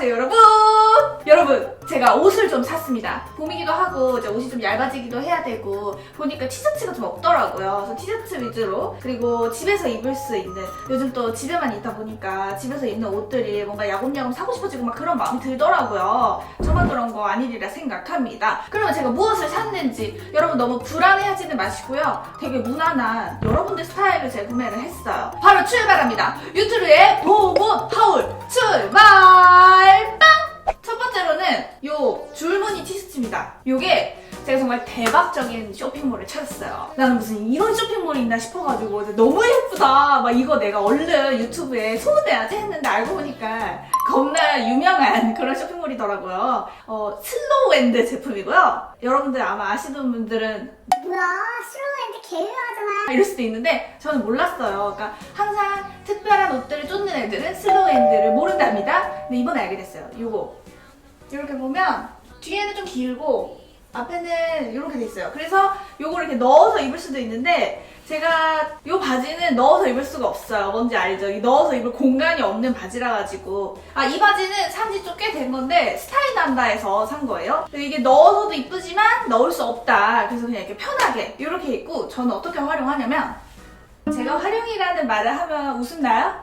안녕하세요 여러분! 여러분 제가 옷을 좀 샀습니다. 봄이기도 하고 이제 옷이 좀 얇아지기도 해야 되고 보니까 티셔츠가 좀 없더라고요. 그래서 티셔츠 위주로 그리고 집에서 입을 수 있는 요즘 또 집에만 있다 보니까 집에서 입는 옷들이 뭔가 야금야금 사고 싶어지고 막 그런 마음이 들더라고요. 저만 그런 거 아니리라 생각합니다. 그러면 제가 무엇을 샀는지 여러분 너무 불안해하지는 마시고요. 되게 무난한 여러분들 스타일을 제가 구매를 했어요. 바로 출발합니다. 유튜브의 보고 하울 출발! 빵! 첫 번째로는 요 줄무늬 티셔츠입니다. 요게 제가 정말 대박적인 쇼핑몰을 찾았어요. 나는 무슨 이런 쇼핑몰이 있나 싶어가지고 너무 예쁘다. 막 이거 내가 얼른 유튜브에 소개해야지 했는데 알고 보니까 겁나 유명한 그런 쇼핑몰이더라고요. 어, 슬로우엔드 제품이고요. 여러분들 아마 아시는 분들은 뭐야 슬로우엔드 개 유명하잖아 이럴 수도 있는데 저는 몰랐어요. 그러니까 항상 특별한 옷들을 쫓는 애들은 슬로우엔드를 모른답니다. 근데 이번에 알게 됐어요. 요거 이렇게 보면 뒤에는 좀 길고 앞에는 이렇게 돼 있어요. 그래서 요거를 이렇게 넣어서 입을 수도 있는데 제가 요 바지는 넣어서 입을 수가 없어요. 뭔지 알죠? 이 넣어서 입을 공간이 없는 바지라 가지고 아 이 바지는 산지 좀 꽤 된 건데 스타일 난다 해서 산 거예요. 이게 넣어서도 이쁘지만 넣을 수 없다. 그래서 그냥 이렇게 편하게 이렇게 입고 저는 어떻게 활용하냐면 제가 활용이라는 말을 하면 웃음나요?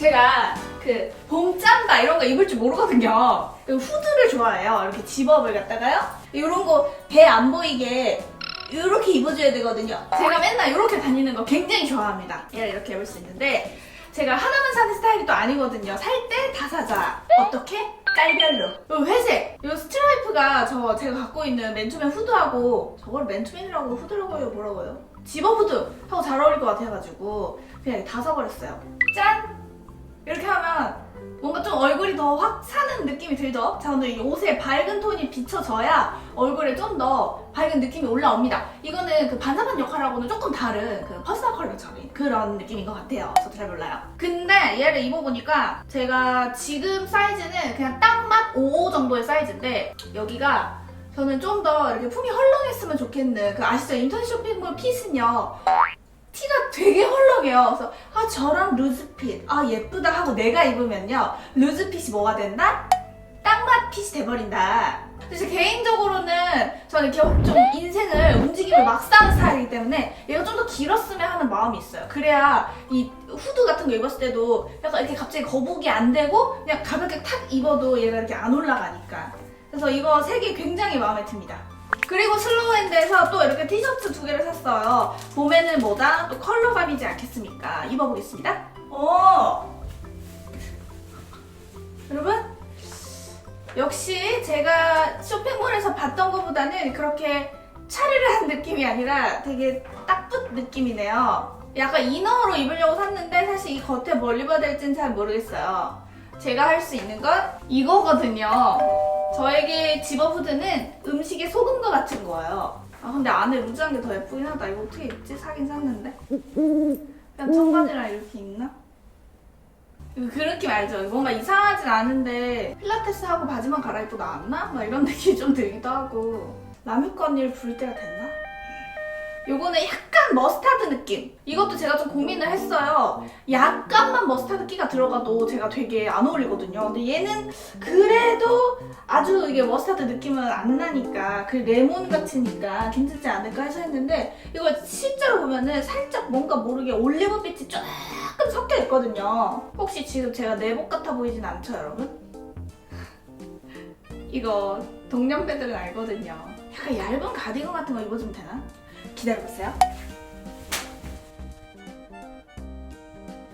제가 그 봄짬바 이런 거 입을 줄 모르거든요. 그 후드를 좋아해요. 이렇게 집업을 갖다가요. 이런 거 배 안 보이게 이렇게 입어줘야 되거든요. 제가 맨날 이렇게 다니는 거 굉장히 좋아합니다. 얘를 이렇게 입을 수 있는데 제가 하나만 사는 스타일이 또 아니거든요. 살 때 다 사자. 어떻게? 깔별로. 요 회색. 요 스트라이프가 저 제가 갖고 있는 맨투맨 후드하고 저걸 맨투맨이라고 후드라고 해요 뭐라고 해요? 집업 후드 하고 잘 어울릴 것 같아가지고 그냥 다 사버렸어요. 짠! 이렇게 하면 뭔가 좀 얼굴이 더 확 사는 느낌이 들죠? 자, 오늘 이 옷에 밝은 톤이 비춰져야 얼굴에 좀 더 밝은 느낌이 올라옵니다. 이거는 그 반사반 역할하고는 조금 다른 그 퍼스널 컬러적인 그런 느낌인 것 같아요. 저도 잘 몰라요. 근데 얘를 입어보니까 제가 지금 사이즈는 그냥 딱맞55 정도의 사이즈인데 여기가 저는 좀 더 이렇게 품이 헐렁했으면 좋겠는 그 아시죠? 인터넷 쇼핑몰 핏은요. 티가 되게 헐렁해요. 그래서 아 저런 루즈핏 아 예쁘다 하고 내가 입으면요 루즈핏이 뭐가 된다? 땅맛 핏이 돼버린다. 그래서 개인적으로는 저는 이렇게 좀 인생을 움직임을 막 사는 스타일이기 때문에 얘가 좀 더 길었으면 하는 마음이 있어요. 그래야 이 후드 같은 거 입었을 때도 약간 이렇게 갑자기 거북이 안 되고 그냥 가볍게 탁 입어도 얘가 이렇게 안 올라가니까. 그래서 이거 색이 굉장히 마음에 듭니다. 그리고 슬로우핸드에서 또 이렇게 티셔츠 두 개를 샀어요. 봄에는 뭐다? 또 컬러감이지 않겠습니까? 입어보겠습니다. 오! 여러분? 역시 제가 쇼핑몰에서 봤던 것보다는 그렇게 차르르한 느낌이 아니라 되게 딱붙 느낌이네요. 약간 이너로 입으려고 샀는데 사실 이 겉에 뭘 입어야 될지는 잘 모르겠어요. 제가 할 수 있는 건 이거거든요. 저에게 집업 후드는 음식에 소금과 같은 거예요. 아 근데 안에 루즈한 게 더 예쁘긴 하다. 이거 어떻게 입지? 사긴 샀는데. 그냥 청바지랑 이렇게 입나? 그 느낌 알죠? 뭔가 이상하진 않은데 필라테스 하고 바지만 갈아입고 나왔나? 막 이런 느낌이 좀 들기도 하고 남의 언니를 부를 때가 됐나? 요거는 약간 머스타드 느낌. 이것도 제가 좀 고민을 했어요. 약간만 머스타드 끼가 들어가도 제가 되게 안 어울리거든요. 근데 얘는 그래도 아주 이게 머스타드 느낌은 안 나니까 그 레몬 같으니까 괜찮지 않을까 해서 했는데 이거 실제로 보면은 살짝 뭔가 모르게 올리브빛이 조금 섞여 있거든요. 혹시 지금 제가 내복 같아 보이진 않죠, 여러분? 이거 동년배들은 알거든요. 약간 얇은 가디건 같은 거 입어주면 되나? 기다려보세요.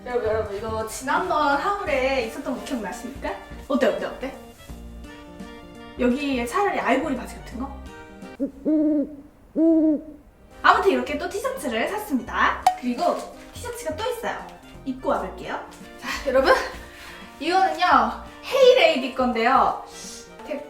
여러분, 여러분, 이거 지난번 하울에 있었던 거 기억나십니까? 어때, 어때, 어때? 여기에 차라리 아이보리 바지 같은 거? 아무튼 이렇게 또 티셔츠를 샀습니다. 그리고 티셔츠가 또 있어요. 입고 와볼게요. 자, 여러분. 이거는요, 헤이레이디 건데요.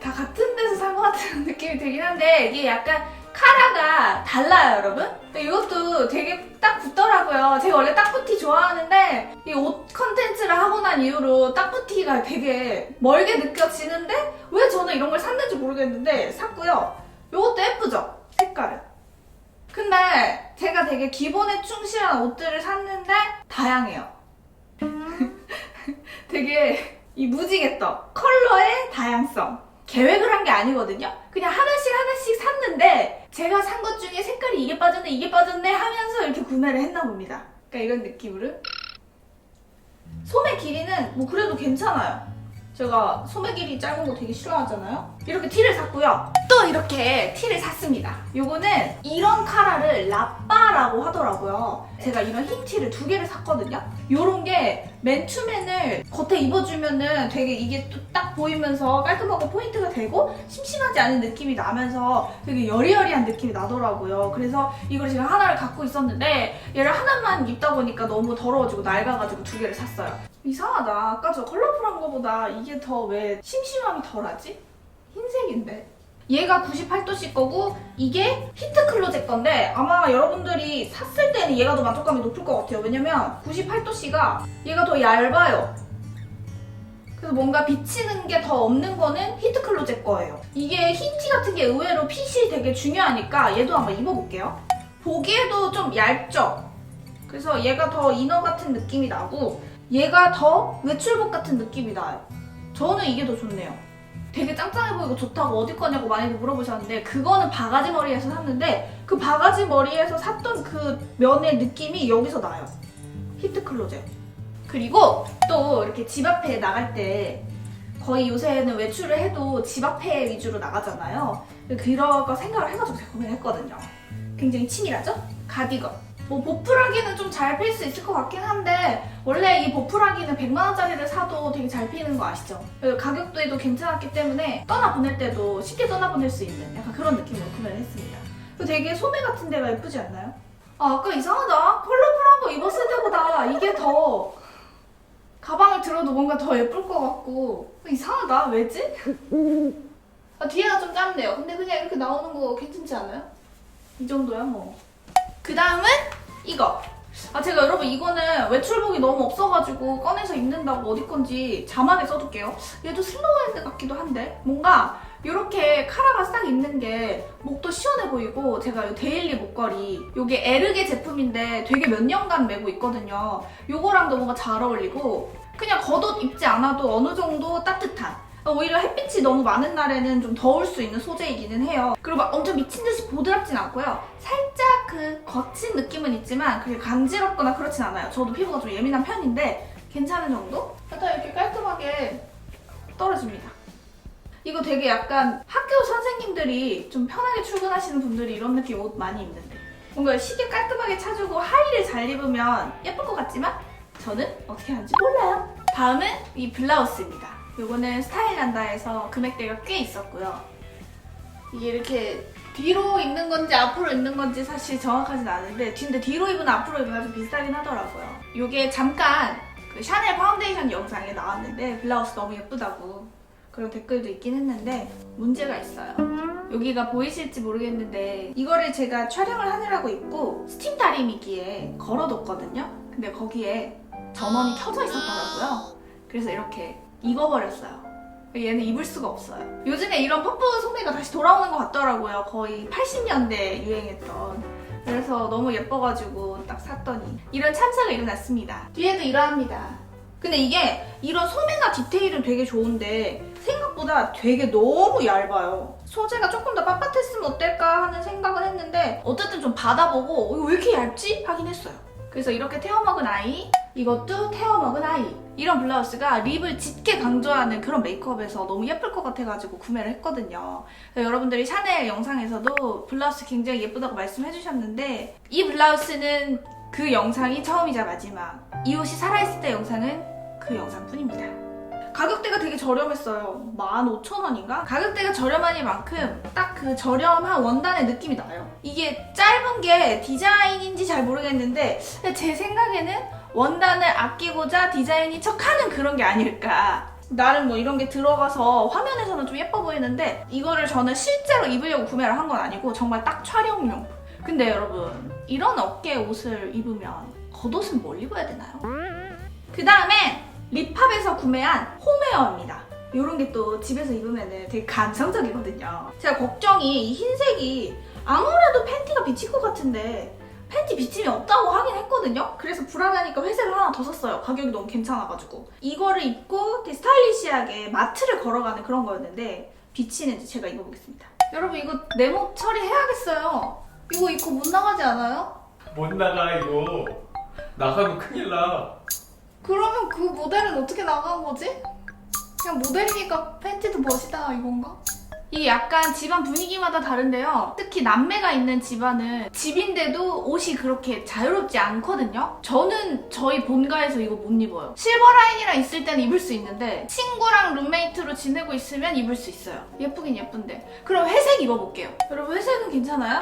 다 같은 데서 산 것 같은 느낌이 들긴 한데, 이게 약간 카라가 달라요, 여러분. 이것도 되게 딱 붙더라고요. 제가 원래 딱붙티 좋아하는데 이 옷 컨텐츠를 하고 난 이후로 딱붙티가 되게 멀게 느껴지는데 왜 저는 이런 걸 샀는지 모르겠는데 샀고요. 이것도 예쁘죠? 색깔은. 근데 제가 되게 기본에 충실한 옷들을 샀는데 다양해요. 되게 이 무지개떡 컬러의 다양성 계획을 한 게 아니거든요. 그냥 하나씩 하나씩 샀는데 제가 산 것 중에 색깔이 이게 빠졌네 이게 빠졌네 하면서 이렇게 구매를 했나 봅니다. 그러니까 이런 느낌으로 소매 길이는 뭐 그래도 괜찮아요. 제가 소매 길이 짧은 거 되게 싫어하잖아요. 이렇게 티를 샀고요. 또 이렇게 티를 샀습니다. 요거는 이런 카라를 라빠라고 하더라고요. 제가 이런 흰 티를 두 개를 샀거든요. 요런 게 맨투맨을 겉에 입어주면은 되게 이게 딱 보이면서 깔끔하고 포인트가 되고 심심하지 않은 느낌이 나면서 되게 여리여리한 느낌이 나더라고요. 그래서 이걸 제가 하나를 갖고 있었는데 얘를 하나만 입다 보니까 너무 더러워지고 낡아가지고 두 개를 샀어요. 이상하다. 아까 저 컬러풀한 거보다 이게 더 왜 심심함이 덜하지? 흰색인데. 얘가 98도씨 거고 이게 히트 클로젯 건데 아마 여러분들이 샀을 때는 얘가 더 만족감이 높을 것 같아요. 왜냐면 98도씨가 얘가 더 얇아요. 그래서 뭔가 비치는 게 더 없는 거는 히트 클로젯 거예요. 이게 흰티 같은 게 의외로 핏이 되게 중요하니까 얘도 한번 입어볼게요. 보기에도 좀 얇죠? 그래서 얘가 더 이너 같은 느낌이 나고 얘가 더 외출복 같은 느낌이 나요. 저는 이게 더 좋네요. 되게 짱짱해 보이고 좋다고 어디 거냐고 많이들 물어보셨는데 그거는 바가지 머리에서 샀는데 그 바가지 머리에서 샀던 그 면의 느낌이 여기서 나요. 히트 클로젯. 그리고 또 이렇게 집 앞에 나갈 때 거의 요새는 외출을 해도 집 앞에 위주로 나가잖아요. 그런 거 생각을 해가지고 제가 구매했거든요. 굉장히 치밀하죠? 가디건. 뭐 보풀하기는 좀 잘 필 수 있을 것 같긴 한데 원래 이 보풀하기는 100만 원짜리를 사도 되게 잘 피는 거 아시죠? 가격대도 괜찮았기 때문에 떠나 보낼 때도 쉽게 떠나 보낼 수 있는 약간 그런 느낌으로 구매를 했습니다. 그리고 되게 소매 같은 데가 예쁘지 않나요? 아 아까 이상하다. 컬러풀한 거 입었을 때보다 이게 더 가방을 들어도 뭔가 더 예쁠 것 같고 이상하다. 왜지? 아, 뒤에가 좀 짧네요. 근데 그냥 이렇게 나오는 거 괜찮지 않아요? 이 정도야 뭐. 그 다음은 이거. 아 제가 여러분 이거는 외출복이 너무 없어가지고 꺼내서 입는다고 어디 건지 자막에 써둘게요. 얘도 슬로우핸드 같기도 한데 뭔가 이렇게 카라가 싹 있는 게 목도 시원해 보이고 제가 이 데일리 목걸이 요게 에르게 제품인데 되게 몇 년간 메고 있거든요. 요거랑도 뭔가 잘 어울리고 그냥 겉옷 입지 않아도 어느 정도 따뜻한 오히려 햇빛이 너무 많은 날에는 좀 더울 수 있는 소재이기는 해요. 그리고 막 엄청 미친 듯이 보드랍진 않고요. 살짝 그 거친 느낌은 있지만 그게 간지럽거나 그렇진 않아요. 저도 피부가 좀 예민한 편인데 괜찮은 정도? 일단 이렇게 깔끔하게 떨어집니다. 이거 되게 약간 학교 선생님들이 좀 편하게 출근하시는 분들이 이런 느낌 옷 많이 입는데 뭔가 시계 깔끔하게 차주고 하의를 잘 입으면 예쁠 것 같지만 저는 어떻게 하는지 몰라요. 다음은 이 블라우스입니다. 요거는 스타일난다에서 금액대가 꽤 있었고요. 이게 이렇게 뒤로 입는 건지 앞으로 입는 건지 사실 정확하진 않은데 근데 뒤로 입으나 앞으로 입으나 좀 비슷하긴 하더라고요. 요게 잠깐 그 샤넬 파운데이션 영상에 나왔는데 블라우스 너무 예쁘다고 그런 댓글도 있긴 했는데 문제가 있어요. 여기가 보이실지 모르겠는데 이거를 제가 촬영을 하느라고 입고 스팀 다리미기에 걸어뒀거든요. 근데 거기에 전원이 켜져 있었더라고요. 그래서 이렇게 익어버렸어요. 얘는 입을 수가 없어요. 요즘에 이런 퍼프 소매가 다시 돌아오는 것 같더라고요. 거의 80년대 유행했던. 그래서 너무 예뻐가지고 딱 샀더니 이런 참사가 일어났습니다. 뒤에도 이러합니다. 근데 이게 이런 소매나 디테일은 되게 좋은데 생각보다 되게 너무 얇아요. 소재가 조금 더 빳빳했으면 어떨까 하는 생각을 했는데 어쨌든 좀 받아보고 어, 왜 이렇게 얇지? 하긴 했어요. 그래서 이렇게 태워먹은 아이, 이것도 태워 먹은 아이. 이런 블라우스가 립을 짙게 강조하는 그런 메이크업에서 너무 예쁠 것 같아가지고 구매를 했거든요. 여러분들이 샤넬 영상에서도 블라우스 굉장히 예쁘다고 말씀해주셨는데 이 블라우스는 그 영상이 처음이자 마지막. 이 옷이 살아있을 때 영상은 그 영상뿐입니다. 가격대가 되게 저렴했어요. 15,000원인가? 가격대가 저렴하니 만큼 딱 그 저렴한 원단의 느낌이 나요. 이게 짧은 게 디자인인지 잘 모르겠는데 제 생각에는 원단을 아끼고자 디자인이 척하는 그런 게 아닐까. 나름 뭐 이런 게 들어가서 화면에서는 좀 예뻐 보이는데 이거를 저는 실제로 입으려고 구매를 한 건 아니고 정말 딱 촬영용. 근데 여러분 이런 어깨 옷을 입으면 겉옷은 뭘 입어야 되나요? 그 다음에 립합에서 구매한 홈웨어입니다. 이런 게 또 집에서 입으면 되게 감성적이거든요. 제가 걱정이 이 흰색이 아무래도 팬티가 비칠 것 같은데 비침이 없다고 하긴 했거든요. 그래서 불안하니까 회색을 하나 더 샀어요. 가격이 너무 괜찮아가지고. 이거를 입고 되게 스타일리시하게 마트를 걸어가는 그런 거였는데 비치는지 제가 입어보겠습니다. 여러분 이거 네모 처리해야겠어요. 이거 입고 못 나가지 않아요? 못 나가 이거 나가면 큰일 나 그러면 그 모델은 어떻게 나간 거지? 그냥 모델이니까 팬티도 멋이다 이건가? 이게 약간 집안 분위기마다 다른데요. 특히 남매가 있는 집안은 집인데도 옷이 그렇게 자유롭지 않거든요. 저는 저희 본가에서 이거 못 입어요. 실버라인이랑 있을 때는 입을 수 있는데 친구랑 룸메이트로 지내고 있으면 입을 수 있어요. 예쁘긴 예쁜데. 그럼 회색 입어볼게요. 여러분 회색은 괜찮아요?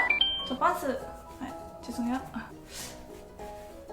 저 반스 아, 죄송해요.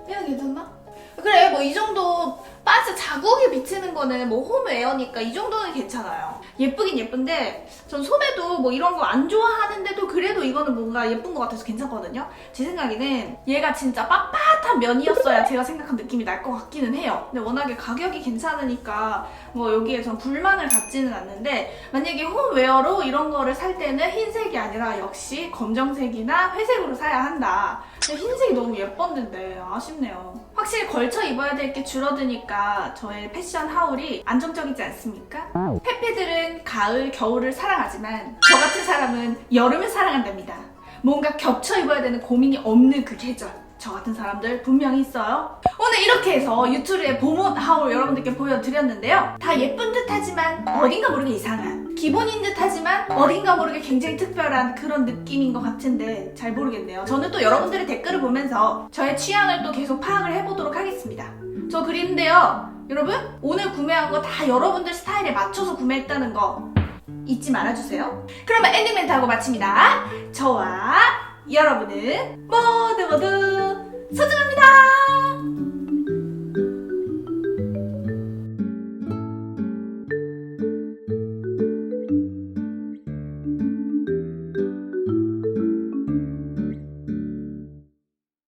얘는 괜찮나? 그래 뭐 이 정도 반스 자국이 비치는 거는 뭐 홈웨어니까 이 정도는 괜찮아요 예쁘긴 예쁜데 전 소매도 뭐 이런 거 안 좋아하는데도 그래도 이거는 뭔가 예쁜 것 같아서 괜찮거든요 제 생각에는 얘가 진짜 빳빳한 면이었어야 제가 생각한 느낌이 날 것 같기는 해요 근데 워낙에 가격이 괜찮으니까 뭐 여기에 전 불만을 갖지는 않는데 만약에 홈웨어로 이런 거를 살 때는 흰색이 아니라 역시 검정색이나 회색으로 사야 한다 근데 흰색이 너무 예뻤는데 아쉽네요. 확실히 걸쳐 입어야 될 게 줄어드니까 저의 패션 하울이 안정적이지 않습니까? 페페들은 가을, 겨울을 사랑하지만 저 같은 사람은 여름을 사랑한답니다. 뭔가 겹쳐 입어야 되는 고민이 없는 그 계절. 저 같은 사람들 분명히 있어요. 오늘 이렇게 해서 유튜브의 봄옷 하울 여러분들께 보여드렸는데요. 다 예쁜 듯 하지만 어딘가 모르게 이상한 기본인 듯 하지만 어딘가 모르게 굉장히 특별한 그런 느낌인 것 같은데 잘 모르겠네요. 저는 또 여러분들의 댓글을 보면서 저의 취향을 또 계속 파악을 해보도록 하겠습니다. 저 그리는데요. 여러분 오늘 구매한 거 다 여러분들 스타일에 맞춰서 구매했다는 거 잊지 말아주세요. 그러면 엔딩 멘트 하고 마칩니다. 저와 여러분은 모두 모두 소중합니다.